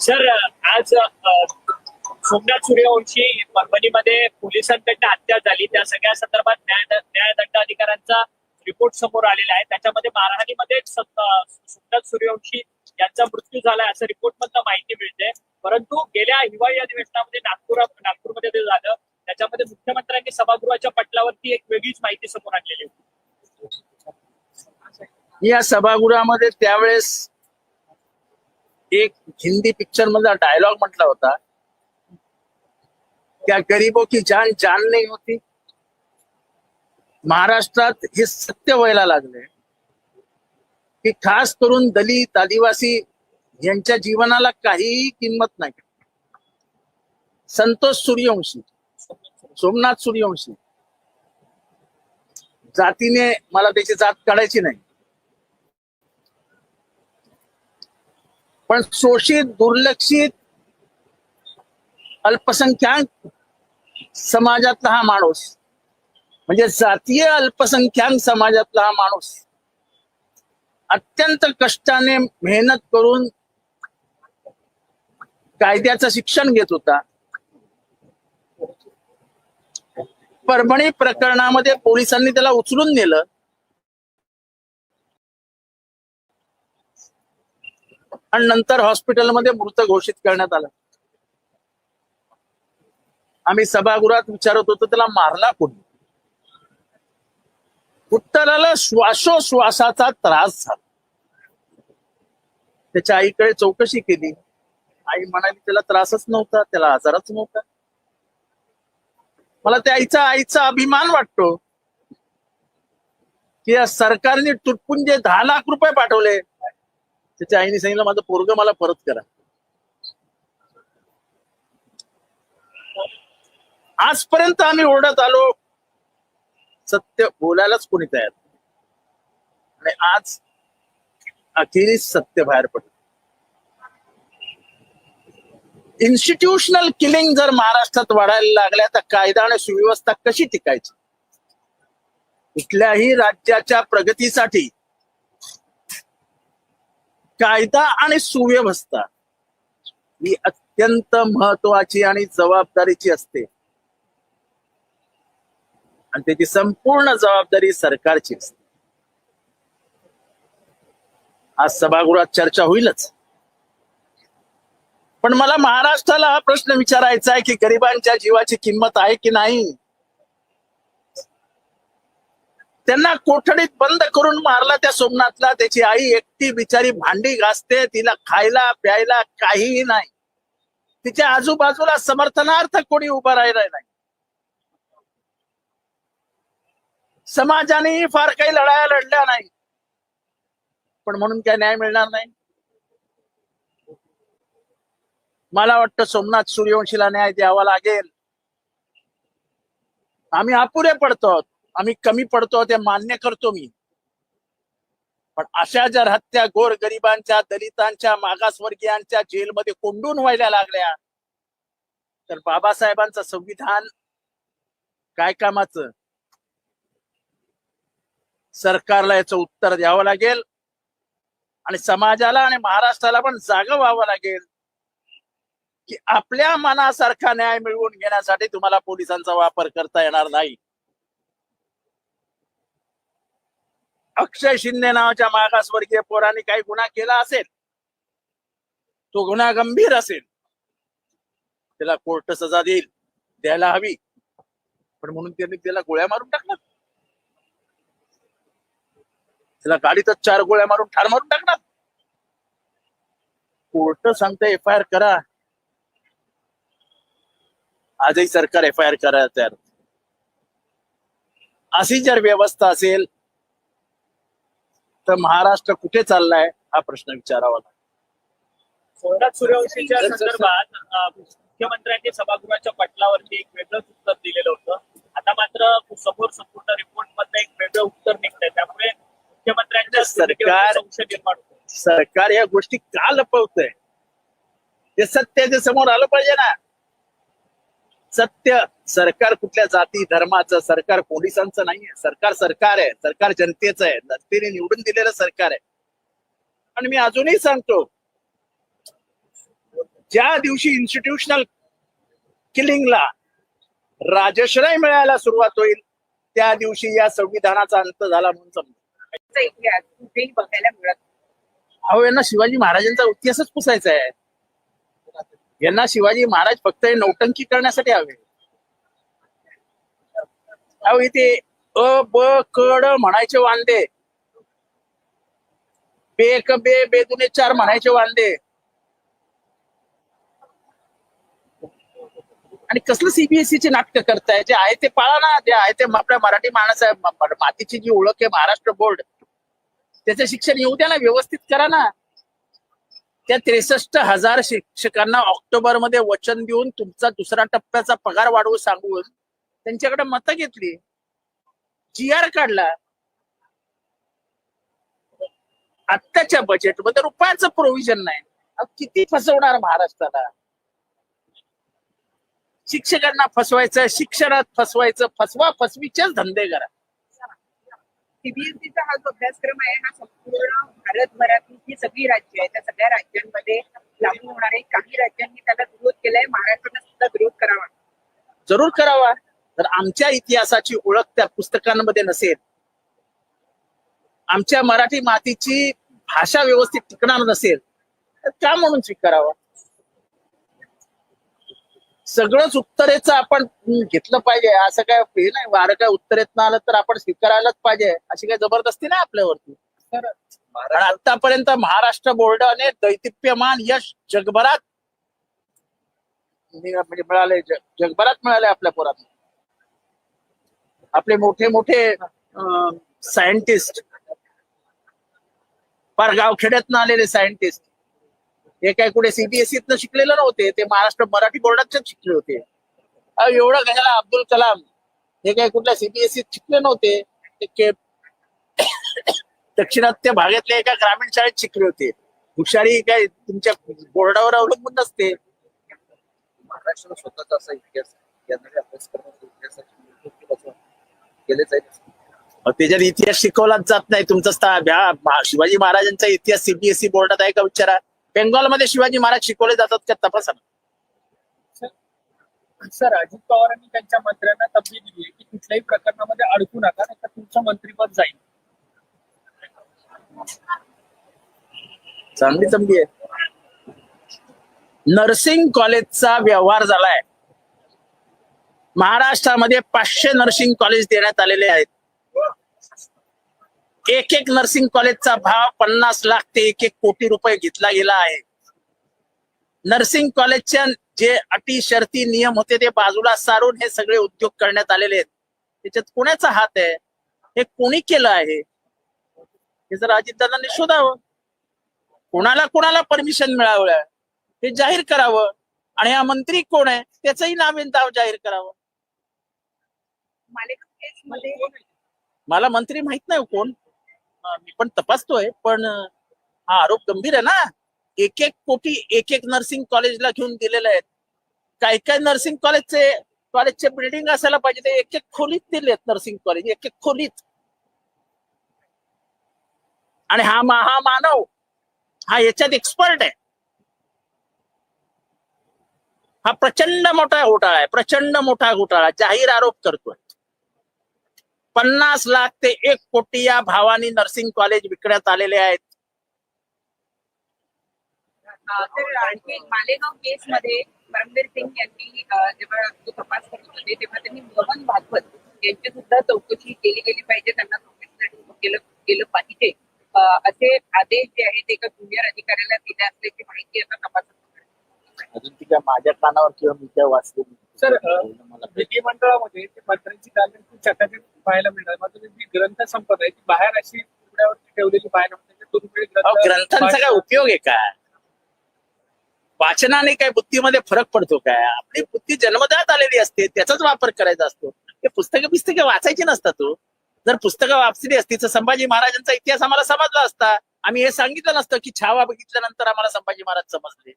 Sir आज सोमनाथ सूर्यवंशी परभणीमध्ये पोलिसांकडनं हत्या झाली. त्या सगळ्या संदर्भात न्याय न्याय दंडाधिकाऱ्यांचा रिपोर्ट समोर आलेला आहे. त्याच्यामध्ये मारहाणीमध्ये सोमनाथ सूर्यवंशी यांचा मृत्यू झाला असं रिपोर्ट मधनं माहिती मिळते. परंतु गेल्या हिवाळी अधिवेशनामध्ये नागपूर नागपूरमध्ये ते झालं. त्याच्यामध्ये मुख्यमंत्र्यांनी सभागृहाच्या पटलावरती एक वेगळीच माहिती समोर आणलेली होती. या सभागृहामध्ये त्यावेळेस एक हिंदी पिक्चर मधला डायलॉग म्हटला होता. त्या गरीबो की जान जान नाही होती. महाराष्ट्रात हे सत्य व्हायला लागले की खास करून दलित आदिवासी यांच्या जीवनाला काहीही किंमत नाही. संतोष सूर्यवंशी सोमनाथ सूर्यवंशी. जातीने मला त्याची जात काढायची नाही. पण शोषित दुर्लक्षित अल्पसंख्याक समाजातला हा माणूस. म्हणजे जातीय अल्पसंख्याक समाजातला हा माणूस अत्यंत कष्टाने मेहनत करून कायद्याचं शिक्षण घेत होता. परभणी प्रकरणामध्ये पोलिसांनी त्याला उचलून नेलं. आणि नंतर हॉस्पिटलमध्ये मृत घोषित करण्यात आला. आम्ही सभागृहात विचारत होतो त्याला मारला कोणी? उत्तराला श्वासोश्वासाचा त्रास झाला. त्याच्या आईकडे चौकशी केली. आई म्हणाली त्याला त्रासच नव्हता त्याला आजारच नव्हता. मला त्या आईचा आईचा अभिमान वाटतो की या सरकारने तुटपुंजे दहा लाख रुपये पाठवले. त्याच्या आईने सांगितलं माझं पोरग मला परत करा. आजपर्यंत आम्ही ओरडत आलो. सत्य बोलायलाच कोणी तयार आणि आज अखेरीस सत्य बाहेर पडलं. इन्स्टिट्यूशनल किलिंग जर महाराष्ट्रात वाढायला लागल्या तर कायदा आणि सुव्यवस्था कशी टिकायची? कुठल्याही राज्याच्या प्रगतीसाठी कायदा आणि सुव्यवस्था ही अत्यंत महत्वाची आणि जबाबदारीची असते. आणि त्याची संपूर्ण जबाबदारी सरकारची असते. आज सभागृहात चर्चा होईलच. पण मला महाराष्ट्राला हा प्रश्न विचारायचा आहे की गरिबांच्या जीवाची किंमत आहे की नाही? त्यांना कोठडीत बंद करून मारला त्या सोमनाथला. त्याची आई एकटी बिचारी भांडी घासते तिला खायला प्यायला काहीही नाही. तिच्या आजूबाजूला समर्थनार्थ कोणी उभा राहिलं नाही. समाजानेही फार काही लढाया लढल्या नाही. पण म्हणून काय न्याय मिळणार नाही? मला वाटतं सोमनाथ सूर्यवंशीला न्याय द्यावा लागेल. आम्ही अपुरे पडतो आम्ही कमी पडतो ते मान्य करतो मी. पण अशा जर हत्या गोर गरिबांच्या दलितांच्या मागासवर्गीयांच्या जेलमध्ये कोंडून व्हायला लागल्या तर बाबासाहेबांचं संविधान काय कामाचं? सरकारला याचं उत्तर द्यावं लागेल आणि समाजाला आणि महाराष्ट्राला पण जाग व्हावं लागेल की आपल्या मनासारखा न्याय मिळवून घेण्यासाठी तुम्हाला पोलिसांचा वापर करता येणार नाही. अक्षय शिंदे नावाच्या मागासवर्गीय पोराने काही गुन्हा केला असेल? तो गुन्हा गंभीर असेल. त्याला कोर्ट सजा देईल द्यायला हवी. पण म्हणून त्यांनी त्याला गोळ्या मारून टाकणार. त्याला गाडीतच चार गोळ्या मारून ठार मारून टाकणार. कोर्ट सांगते एफ आय आर करा. आजही सरकार एफ आय आर करायला तयार. अशी जर व्यवस्था असेल तर महाराष्ट्र कुठे चाललाय हा प्रश्न विचारावा लागेल. सोमनाथ सूर्यवंशीच्या संदर्भात मुख्यमंत्र्यांनी सभागृहाच्या पटलावरती एक वेगळंच उत्तर दिलेलं होतं. आता मात्र समोर संपूर्ण रिपोर्ट मधलं एक वेगळं उत्तर निघतंय. त्यामुळे मुख्यमंत्र्यांच्या सरकार- संशय निर्माण होतो सरकार या गोष्टी का लपवतंय? ते सत्याच्या समोर आलं पाहिजे ना. सत्य सरकार कुठल्या जाती धर्माचं सरकार पोलिसांचं नाहीये. सरकार सरकार आहे. सरकार जनतेचं आहे. जनतेने निवडून दिलेलं सरकार आहे. आणि मी अजूनही सांगतो ज्या दिवशी इन्स्टिट्यूशनल किलिंगला राजश्रय मिळायला सुरुवात होईल त्या दिवशी या संविधानाचा अंत झाला म्हणून समजा कुठेही बघायला मिळत. अहो यांना शिवाजी महाराजांचा इतिहासच पुसायचा आहे. यांना शिवाजी महाराज फक्त नौटंकी करण्यासाठी हवे. अहो इथे अ ब कड म्हणायचे वांदे. बेक बे बेदुने चार म्हणायचे वांदे. आणि कसलं सीबीएसई चे नाटक करताय? जे आहे ते पाळा ना जे आहे ते आपल्या मराठी माणस आहे मातीची जी ओळख आहे महाराष्ट्र बोर्ड. त्याचं शिक्षण येऊ द्या ना व्यवस्थित करा ना. त्या त्रेसष्ट हजार शिक्षकांना ऑक्टोबरमध्ये वचन देऊन तुमचा दुसरा टप्प्याचा पगार वाढवू सांगून त्यांच्याकडे मतं घेतली. जी आर काढला. आत्ताच्या बजेटमध्ये रुपयाचं प्रोव्हिजन नाही. किती फसवणार महाराष्ट्राला? शिक्षकांना फसवायचं शिक्षणात फसवायचं फसवा फसवीचेच धंदे करा. सीबीएसईचा हा जो अभ्यासक्रम आहे हा संपूर्ण भारतभरातील जी सगळी राज्य आहे त्या सगळ्या राज्यांमध्ये लागू होणार आहे काही राज्यांनी त्याला विरोध केलाय महाराष्ट्राने सुद्धा विरोध करावा. जरूर करावा. तर आमच्या इतिहासाची ओळख त्या पुस्तकांमध्ये नसेल. आमच्या मराठी मातीची भाषा व्यवस्थित टिकणार नसेल. तर का म्हणून स्वीकारावा. सगळंच उत्तरेचं आपण घेतलं पाहिजे. असं काय हे नाही वारं काय उत्तरेत आलं तर आपण स्वीकारायलाच पाहिजे. अशी काय जबरदस्ती नाही आपल्यावरती. तर आणि आतापर्यंत महाराष्ट्र बोर्डाने दैदिप्यमान यश जगभरात नि- म्हणजे मिळाले जगभरात मिळाले आपल्या पोरात आपले मोठे मोठे सायंटिस्ट फार गावखेड्यातनं आलेले सायंटिस्ट हे काय कुठे सीबीएसईतनं शिकलेले नव्हते ते महाराष्ट्र मराठी बोर्डातच शिकले होते. एवढं कशाला अब्दुल कलाम हे काय कुठल्या सीबीएसईत शिकले नव्हते दक्षिणात्य भागातल्या एका ग्रामीण शाळेत शिकले होते. हुशारी काय तुमच्या बोर्डावर अवलंबून नसते. महाराष्ट्राला स्वतःचा असा इतिहास त्याच्यात इतिहास शिकवलाच जात नाही तुमचा शिवाजी महाराजांचा इतिहास सीबीएसई बोर्डात आहे का विचारा? बेंगॉलमध्ये शिवाजी महाराज शिकवले जातात का तपासा. सर अजित पवारांनी त्यांच्या मंत्र्यांना तबली दिली आहे की कुठल्याही प्रकरणामध्ये अडकू नका नाही तर तुमचं मंत्रीपद जाईल. चांगली चांगली आहे. नर्सिंग कॉलेजचा व्यवहार झालाय. महाराष्ट्रामध्ये पाचशे नर्सिंग कॉलेज देण्यात आलेले आहेत. एक एक नर्सिंग कॉलेजचा भाव पन्नास लाख ते एक एक कोटी रुपये घेतला गेला आहे. नर्सिंग कॉलेजच्या जे अटी शर्ती नियम होते ते बाजूला सारून हे सगळे उद्योग करण्यात आलेले आहेत. त्याच्यात कोणाचा हात आहे? हे कोणी केलं आहे? हे जर अजितदादांनी शोधावं. कोणाला कोणाला परमिशन मिळावं? हे जाहीर करावं. आणि हा मंत्री कोण आहे? त्याचंही नाव जाहीर करावं. मला मंत्री माहीत नाही हो कोण. मी पण तपासतोय पण हा आरोप गंभीर आहे ना. एक एक कोटी एक एक नर्सिंग कॉलेजला घेऊन दिलेले आहेत. काय काय नर्सिंग कॉलेजचे कॉलेजचे बिल्डिंग असायला पाहिजे ते एक एक खोलीत दिलेत नर्सिंग कॉलेज एक एक खोलीत. आणि हा मा हा मानव हा याच्यात एक्सपर्ट आहे. हा प्रचंड मोठा घोटाळा आहे प्रचंड मोठा घोटाळा जाहीर आरोप करतोय. पन्नास लाख ते एक कोटी या भावानी नर्सिंग कॉलेज विकण्यात आलेले आहेत. तर आणखी मालेगाव केस मध्ये परमवीर सिंग यांनी जेव्हा तो तपास करत होते तेव्हा त्यांनी मोहन भागवत यांची सुद्धा चौकशी केली गेली पाहिजे त्यांना चौकशीसाठी उभं केलं पाहिजे. असे आदेश जे आहेत ते एका ज्युनियर अधिकाऱ्याला दिले असल्याची माहिती आता तपासात अजून ती काय माझ्या कानावर किंवा मी काय वाचले सर, अ, विधिमंडळामध्ये ते मंत्र्यांची दालन खूप चकाचक पाहायला मिळतात मात्र जी ग्रंथ संपदा आहे ती बाहेर अशी उघड्यावरती ठेवलेली पाहायला मिळते. ग्रंथ ग्रंथांचा काय उपयोग आहे काय? वाचनाने काय बुद्धीमध्ये फरक पडतो काय? आपली बुद्धी जन्मदात आलेली असते त्याचाच वापर करायचा असतो. ते पुस्तकं पुस्तकं वाचायची नसतात तो जर पुस्तकं वाचली असती तर संभाजी महाराजांचा इतिहास आम्हाला समजला असता. आम्ही हे सांगितलं नसतं की छावा बघितल्यानंतर आम्हाला संभाजी महाराज समजले.